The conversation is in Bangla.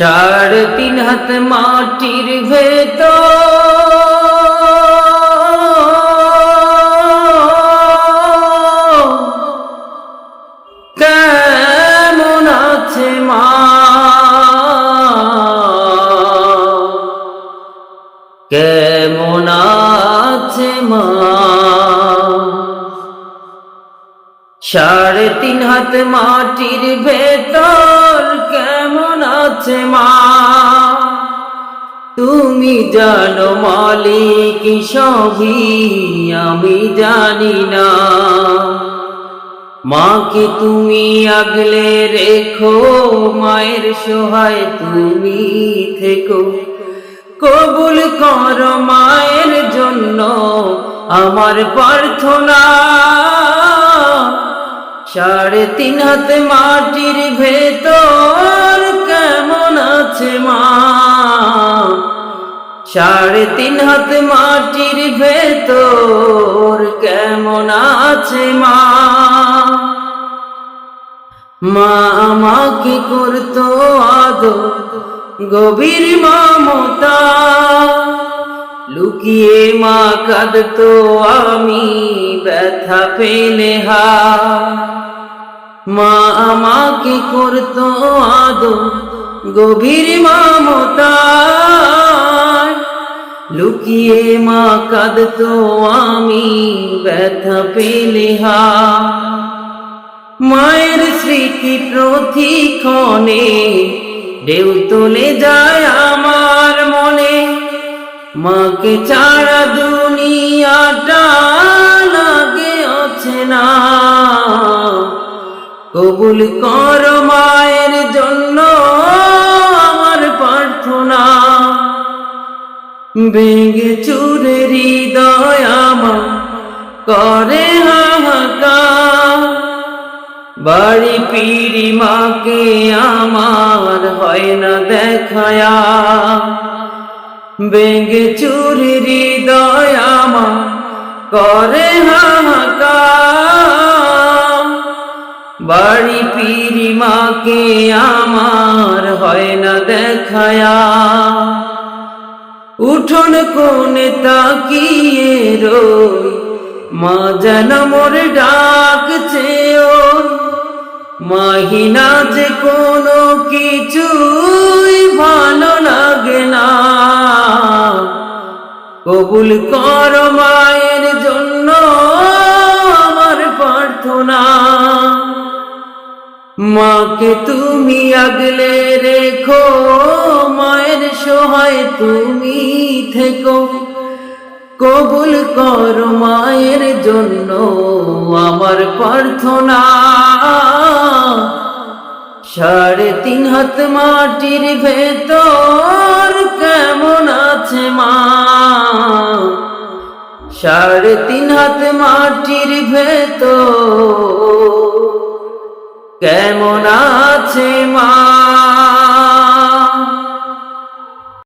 সাড়ে তিন হাত মাটির ভেতর। কেমন আছে মা? কেমন আছে মা? সাড়ে তিন হাত মাটির ভেতর। আছে মা। তুমি জানো মালিক, সবই আমি জানি না। মাকে তুমি আগলে রেখো, মায়ের সহায় তুমি থেকো। কবুল কর মায়ের জন্য আমার প্রার্থনা। সাড়ে তিন হাতে মাটির ভেতর সাড়ে তিন হাত মাটির ভেতর কেমন আছে মা? মা আমাকে করতো আদো গভীর মমতা। লুকিয়ে মা কাঁদতো, আমি ব্যথা পেলে হা। মা আমাকে করতো আদো গভীর মমতা। লুকিয়ে মা কাঁদতো, আমি ব্যথা পেলে হা। মায়ের স্মৃতি প্রতিক্ষণে ঢেউ তোলে যায় আমার মনে। মাকে ছাড়া দুনিয়াটা লাগে না। কবুল কর মায়ের জন্য ভেঙে চুরে হৃদয় আমার করে হাহাকার। বাড়ি পিড়ি মাকে আমার হয় না দেখায়া। বেঙ্গে চুরি হৃদয় আমার করে হাহাকার। বাড়ি পিড়ি মাকে আমার হয় না দেখায়া। উঠোন কোণে তাকিয়ে রই, মা যেন মোর ডাকছে ও মাহিনা যে কোনো কিছুই ভালো লাগে না। কবুল কর মায়ের জন্য আমার প্রার্থনা। মাকে তুমি আগলে রেখো। সহায় তুমি থেকো। কবুল কর মায়ের জন্য আমার প্রার্থনা। সাড়ে তিন হাত মাটির ভেতর কেমন আছে মা? সাড়ে তিন হাত মাটির ভেতর কেমন আছে মা?